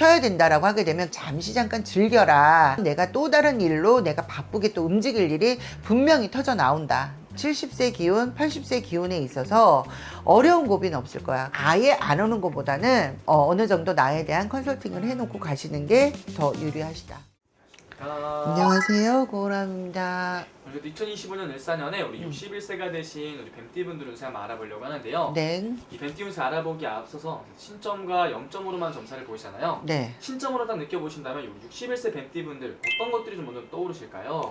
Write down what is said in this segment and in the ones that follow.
쉬어야 된다라고 하게 되면 잠시 잠깐 즐겨라. 내가 또 다른 일로 내가 바쁘게 또 움직일 일이 분명히 터져 나온다. 70세 기운, 80세 기운에 있어서 어려운 고비는 없을 거야. 아예 안 오는 것보다는 어, 느 정도 나에 대한 컨설팅을 해놓고 가시는 게 더 유리하시다. 아, 안녕하세요, 고람입니다. 그래도 2025년 일사년에 우리 61세가 되신 우리 뱀띠분들 운세 한번 알아보려고 하는데요. 네, 이 뱀띠 운세 알아보기에 앞서서 신점과 0점으로만 점사를 보이잖아요. 네. 신점으로 딱 느껴보신다면 우리 61세 뱀띠분들 어떤 것들이 좀 먼저 떠오르실까요?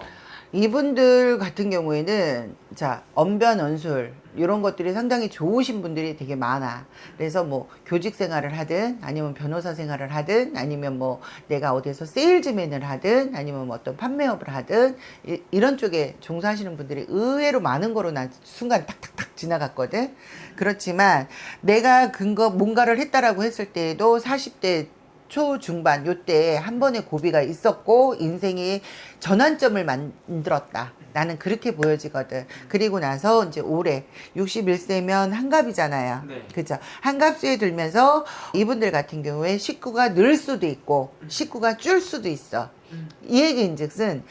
이분들 같은 경우에는 자 언변 언술 이런 것들이 상당히 좋으신 분들이 되게 많아. 그래서 뭐 교직 생활을 하든 아니면 변호사 생활을 하든 아니면 뭐 내가 어디에서 세일즈맨을 하든 아니면 뭐 어떤 판매업을 하든 이, 이런 쪽에 종사하시는 분들이 의외로 많은 거로 난 순간 탁탁탁 지나갔거든. 그렇지만 내가 근거 뭔가를 했다라고 했을 때에도 40대 초 중반 요때 한 번의 고비가 있었고 인생의 전환점을 만들었다. 나는 그렇게 보여지거든. 그리고 나서 이제 올해 61세면 한갑이잖아요. 네. 그죠. 한갑수에 들면서 이분들 같은 경우에 식구가 늘 수도 있고 식구가 줄 수도 있어. 음. 이 얘기인 즉슨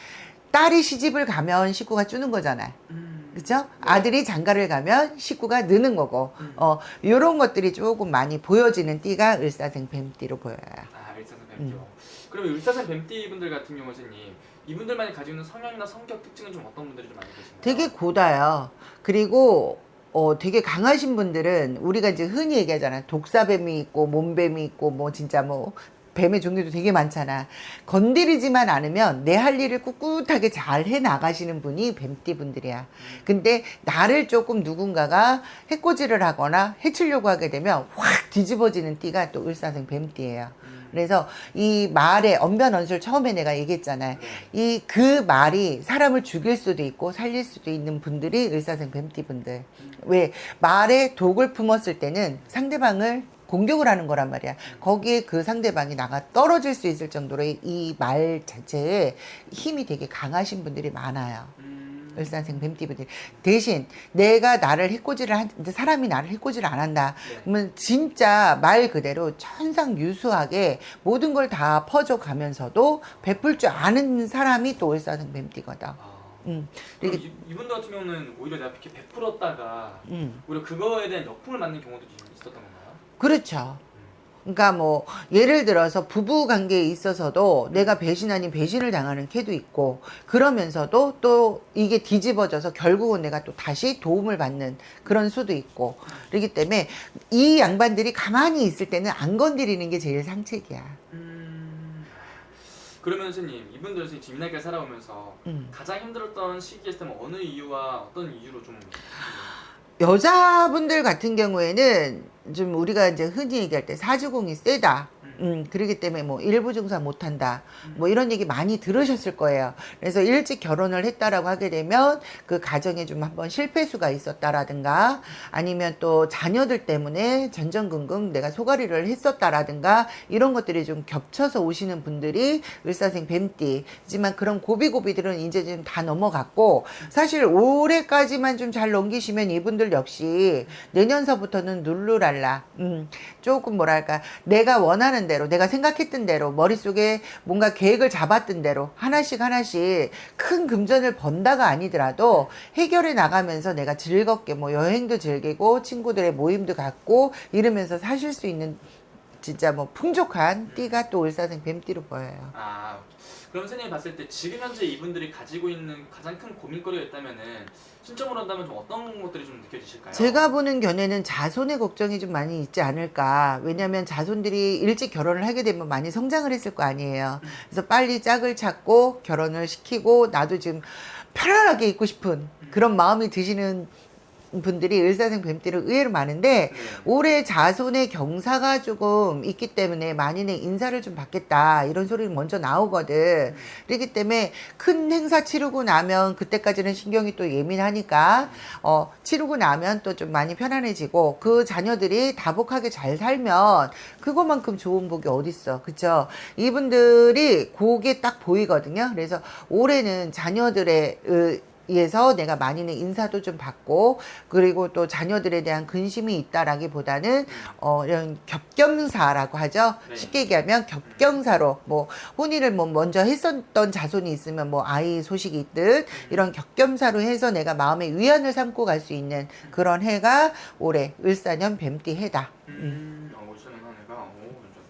딸이 시집을 가면 식구가 주는 거잖아요. 음. 그죠? 아들이 장가를 가면 식구가 느는 거고, 음. 어, 요런 것들이 조금 많이 보여지는 띠가 을사생 뱀띠로 보여요. 아, 일사생 음. 뱀띠요. 그러면 일사생 뱀띠 분들 같은 경우 선생님 이분들만이 가지고 있는 성향이나 성격 특징은 좀 어떤 분들이 좀 많이 계신가요? 되게 고다요. 그리고, 어, 되게 강하신 분들은 우리가 이제 흔히 얘기하잖아. 독사뱀이 있고, 몸뱀이 있고, 뭐 진짜 뭐, 뱀의 종류도 되게 많잖아. 건드리지만 않으면 내 할 일을 꿋꿋하게 잘 해 나가시는 분이 뱀띠 분들이야. 근데 나를 조금 누군가가 해코지를 하거나 해치려고 하게 되면 확 뒤집어지는 띠가 또 을사생 뱀띠예요. 음. 그래서 이 말의 언변언술 처음에 내가 얘기했잖아요. 네. 이그 말이 사람을 죽일 수도 있고 살릴 수도 있는 분들이 을사생 뱀띠 분들. 왜 말에 독을 품었을 때는 상대방을 공격을 하는 거란 말이야. 거기에 그 상대방이 나가 떨어질 수 있을 정도로 이말 자체에 힘이 되게 강하신 분들이 많아요. 음. 을사생 뱀띠분들 대신 내가 나를 해코지를 한 사람이 나를 해코지를 안 한다 네. 그러면 진짜 말 그대로 천상유수하게 모든 걸 다 퍼져 가면서도 베풀 줄 아는 사람이 또 을사생 뱀띠거든 아. 음. 그럼 이게- 이, 이분들 같은 경우는 오히려 내가 이렇게 베풀었다가 음. 오히려 그거에 대한 역풍을 맞는 경우도 좀 있었던 건가요? 그렇죠 그러니까 뭐 예를 들어서 부부 관계에 있어서도 내가 배신 아닌 배신을 당하는 캐도 있고 그러면서도 또 이게 뒤집어져서 결국은 내가 또 다시 도움을 받는 그런 수도 있고 그렇기 때문에 이 양반들이 가만히 있을 때는 안 건드리는 게 제일 상책이야. 음. 그러면 선생님 이분들 선생님 이날까지 살아오면서 음. 가장 힘들었던 시기였다면 어느 이유와 어떤 이유로 좀 여자분들 같은 경우에는 좀 우리가 이제 흔히 얘기할 때 사주공이 세다. 음, 그러기 때문에 뭐 일부 증사 못 한다. 뭐 이런 얘기 많이 들으셨을 거예요. 그래서 일찍 결혼을 했다라고 하게 되면 그 가정에 좀 한번 실패수가 있었다라든가 아니면 또 자녀들 때문에 전전긍긍 내가 소가리를 했었다라든가 이런 것들이 좀 겹쳐서 오시는 분들이 을사생 뱀띠. 하지만 그런 고비고비들은 이제 좀다 넘어갔고 사실 올해까지만 좀 잘 넘기시면 이분들 역시 내년서부터는 룰루랄라. 음, 조금 뭐랄까 내가 원하는 대로 내가 생각했던 대로 머릿속에 뭔가 계획을 잡았던 대로 하나씩 하나씩 큰 금전을 번다가 아니더라도 해결해 나가면서 내가 즐겁게 뭐 여행도 즐기고 친구들의 모임도 갖고 이러면서 사실 수 있는 진짜 뭐 풍족한 띠가 또 을사생 뱀띠로 보여요. 아 그럼 선생님이 봤을 때 지금 현재 이분들이 가지고 있는 가장 큰 고민거리가 있다면은 신점으로 한다면 좀 어떤 것들이 좀 느껴지실까요? 제가 보는 견해는 자손의 걱정이 좀 많이 있지 않을까. 왜냐하면 자손들이 일찍 결혼을 하게 되면 많이 성장을 했을 거 아니에요. 그래서 빨리 짝을 찾고 결혼을 시키고 나도 지금 편안하게 있고 싶은 그런 마음이 드시는 분들이 을사생 뱀띠를 의외로 많은데 네. 올해 자손의 경사가 조금 있기 때문에 만인의 인사를 좀 받겠다 이런 소리는 먼저 나오거든. 그렇기 때문에 큰 행사 치르고 나면 그때까지는 신경이 또 예민하니까 어 치르고 나면 또 좀 많이 편안해지고 그 자녀들이 다복하게 잘 살면 그거만큼 좋은 복이 어딨어. 그쵸? 이분들이 그게 딱 보이거든요. 그래서 올해는 자녀들의 으, 에서 내가 많이는 인사도 좀 받고 그리고 또 자녀들에 대한 근심이 있다라기보다는 어 이런 겹경사라고 하죠. 네. 쉽게 얘기하면 겹경사로 뭐 혼인을 뭐 먼저 했었던 자손이 있으면 뭐 아이 소식이 있듯 이런 겹경사로 해서 내가 마음의 위안을 삼고 갈 수 있는 그런 해가 올해 을사년 뱀띠 해다. 음, 어, 울산은 한 해가 오, 진짜.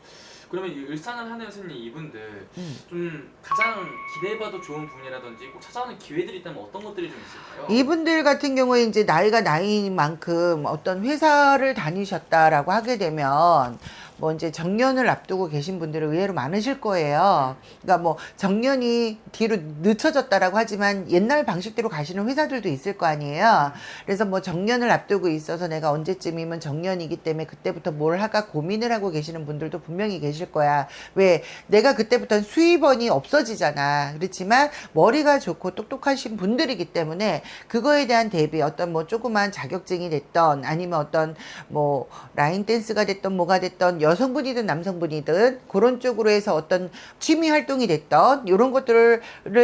그러면 이 울산을 하는 선생님 이분들 음. 좀 가장 기대해봐도 좋은 부분이라든지 꼭 찾아오는 기회들이 있다면 어떤 것들이 좀 있을까요? 이분들 같은 경우에 이제 나이가 나이인 만큼 어떤 회사를 다니셨다라고 하게 되면 뭐 이제 정년을 앞두고 계신 분들은 의외로 많으실 거예요. 그러니까 뭐 정년이 뒤로 늦춰졌다라고 하지만 옛날 방식대로 가시는 회사들도 있을 거 아니에요. 그래서 뭐 정년을 앞두고 있어서 내가 언제쯤이면 정년이기 때문에 그때부터 뭘 할까 고민을 하고 계시는 분들도 분명히 계실 거야. 왜 내가 그때부터 수입원이 없어지잖아. 그렇지만 머리가 좋고 똑똑하신 분들이기 때문에 그거에 대한 대비 어떤 뭐 조그만 자격증이 됐던 아니면 어떤 뭐 라인 댄스가 됐던 뭐가 됐던 여성분이든 남성분이든 그런 쪽으로 해서 어떤 취미 활동이 됐던 이런 것들을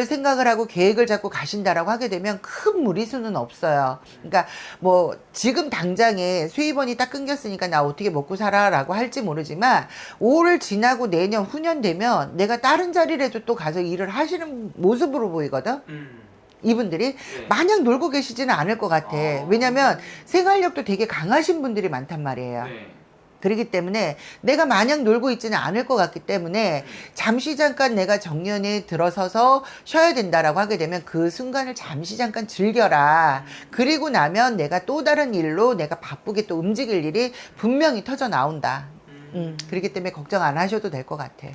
생각을 하고 계획을 잡고 가신다라고 하게 되면 큰 무리수는 없어요. 그러니까 뭐 지금 당장에 수입원이 딱 끊겼으니까 나 어떻게 먹고 살아라고 할지 모르지만 올 지나고 내년 후년 되면 내가 다른 자리라도 또 가서 일을 하시는 모습으로 보이거든. 음, 이분들이 네. 마냥 놀고 계시지는 않을 것 같아. 아. 왜냐면 생활력도 되게 강하신 분들이 많단 말이에요. 네. 그렇기 때문에 내가 마냥 놀고 있지는 않을 것 같기 때문에 잠시 잠깐 내가 정년에 들어서서 쉬어야 된다라고 하게 되면 그 순간을 잠시 잠깐 즐겨라. 그리고 나면 내가 또 다른 일로 내가 바쁘게 또 움직일 일이 분명히 터져 나온다. 음, 그렇기 때문에 걱정 안 하셔도 될 것 같아.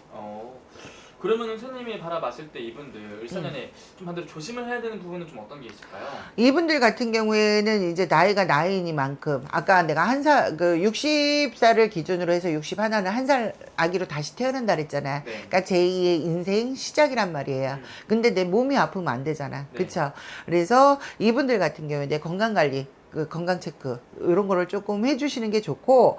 어, 그러면 선생님이 바라봤을 때 이분들 일사년에 음. 좀 반대로 조심을 해야 되는 부분은 좀 어떤 게 있을까요? 이분들 같은 경우에는 이제 나이가 나이니만큼 아까 내가 한 살 그 60살을 기준으로 해서 61는 한 살 아기로 다시 태어난다 그랬잖아. 네. 그러니까 제2의 인생 시작이란 말이에요. 음. 근데 내 몸이 아프면 안 되잖아. 네. 그쵸? 그래서 이분들 같은 경우에 내 건강 관리, 그 건강 체크 이런 거를 조금 해주시는 게 좋고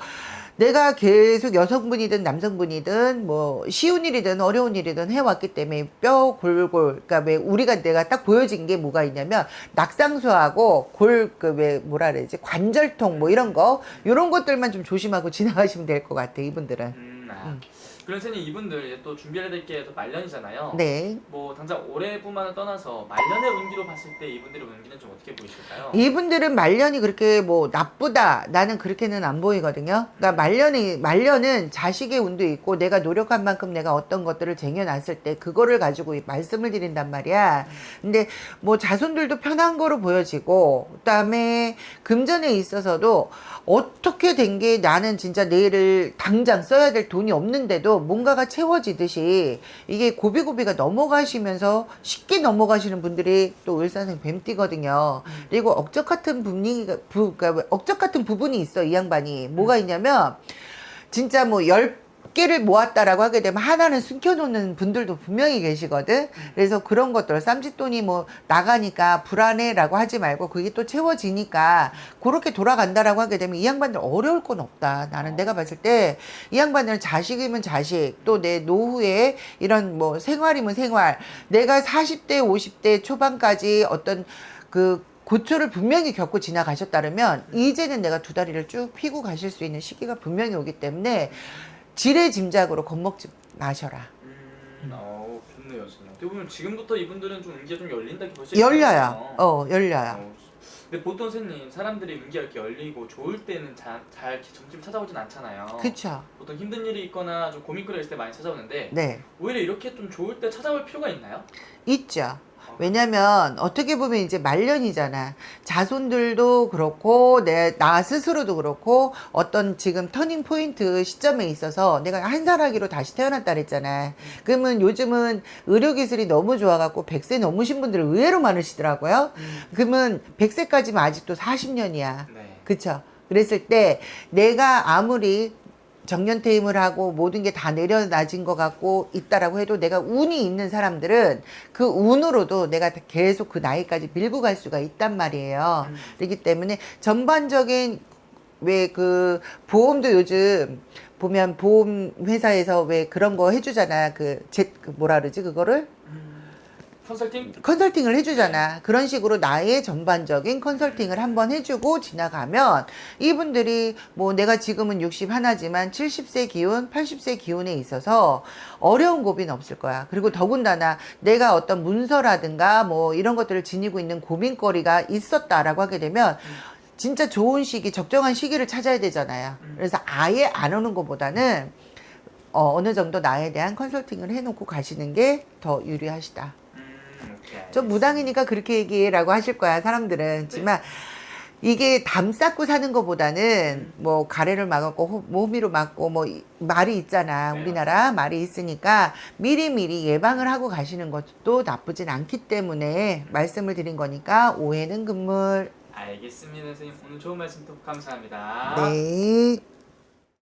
내가 계속 여성분이든 남성분이든 뭐 쉬운 일이든 어려운 일이든 해왔기 때문에 뼈 골골 그러니까 왜 우리가 내가 딱 보여진 게 뭐가 있냐면 낙상수하고 골 그 왜 뭐라 그래야지 관절통 뭐 이런 거 이런 것들만 좀 조심하고 지나가시면 될 것 같아 이분들은 음, 아. 음. 선생님 이분들 이제 또 준비해야 될 게 또 말년이잖아요. 네 뭐 당장 올해뿐만을 떠나서 말년의 운기로 봤을 때 이분들의 운기는 좀 어떻게 보이실까요? 이분들은 말년이 그렇게 뭐 나쁘다 나는 그렇게는 안 보이거든요. 그러니까 말년이 말년은 자식의 운도 있고 내가 노력한 만큼 내가 어떤 것들을 쟁여놨을 때 그거를 가지고 말씀을 드린단 말이야. 근데 뭐 자손들도 편한 거로 보여지고 그다음에 금전에 있어서도 어떻게 된 게 나는 진짜 내일을 당장 써야 될 돈이 없는데도 뭔가가 채워지듯이 이게 고비고비가 넘어가시면서 쉽게 넘어가시는 분들이 또 을사생 뱀띠거든요. 그리고 억적 같은 분위기가 부, 그러니까 억적 같은 부분이 있어 이 양반이. 뭐가 있냐면 진짜 뭐 열 개를 모았다라고 하게 되면 하나는 숨겨놓는 분들도 분명히 계시거든. 그래서 그런 것들 쌈짓돈이 뭐 나가니까 불안해라고 하지 말고 그게 또 채워지니까 그렇게 돌아간다라고 하게 되면 이 양반들 어려울 건 없다. 나는 내가 봤을 때 이 양반들은 자식이면 자식 또 내 노후에 이런 뭐 생활이면 생활 내가 40대 50대 초반까지 어떤 그 고초를 분명히 겪고 지나가셨다면 이제는 내가 두 다리를 쭉 피고 가실 수 있는 시기가 분명히 오기 때문에 지레 짐작으로 겁먹지 마셔라. 음, 어, 좋네요, 선생님. 어떻게 보면 지금부터 이분들은 좀 운기가 좀 열린다기 벌써 열려요. 어, 열려요. 어, 근데 보통 선생님 사람들이 운기가 이렇게 열리고 좋을 때는 잘, 잘 이렇게 점집을 찾아오진 않잖아요. 그쵸. 보통 힘든 일이 있거나 좀 고민거리가 있을 때 많이 찾아오는데 네. 오히려 이렇게 좀 좋을 때 찾아올 필요가 있나요? 있죠. 왜냐면 어떻게 보면 이제 말년이잖아. 자손들도 그렇고 내 나 스스로도 그렇고 어떤 지금 터닝 포인트 시점에 있어서 내가 한살하기로 다시 태어났다 그랬잖아. 그러면 요즘은 의료 기술이 너무 좋아 갖고 100세 넘으신 분들 의외로 많으시더라고요. 그러면 100세까지면 아직도 40년이야. 네. 그쵸. 그랬을 때 내가 아무리 정년 퇴임을 하고 모든 게 다 내려놔진 것 같고 있다라고 해도 내가 운이 있는 사람들은 그 운으로도 내가 계속 그 나이까지 밀고 갈 수가 있단 말이에요. 음. 그렇기 때문에 전반적인 왜 그 보험도 요즘 보면 보험 회사에서 왜 그런 거 해주잖아. 그, 제, 그 뭐라 그러지 그거를? 컨설팅 컨설팅을 해주잖아. 그런 식으로 나의 전반적인 컨설팅을 한번 해주고 지나가면 이분들이 뭐 내가 지금은 60 하나지만 70세 기운, 80세 기운에 있어서 어려운 고비는 없을 거야. 그리고 더군다나 내가 어떤 문서라든가 뭐 이런 것들을 지니고 있는 고민거리가 있었다라고 하게 되면 진짜 좋은 시기, 적정한 시기를 찾아야 되잖아요. 그래서 아예 안 오는 것보다는 어, 어느 정도 나에 대한 컨설팅을 해놓고 가시는 게 더 유리하시다. 음, 오케이. 좀 무당이니까 그렇게 얘기라고 하실 거야 사람들은. 하지만 이게 담 쌓고 사는 것보다는 뭐 가래를 막았고 호- 모미로 막고 뭐 이- 말이 있잖아 네, 우리나라 말이 있으니까 미리 미리 예방을 하고 가시는 것도 나쁘진 않기 때문에 말씀을 드린 거니까 오해는 금물 알겠습니다, 선생님. 오늘 좋은 말씀 또 감사합니다. 네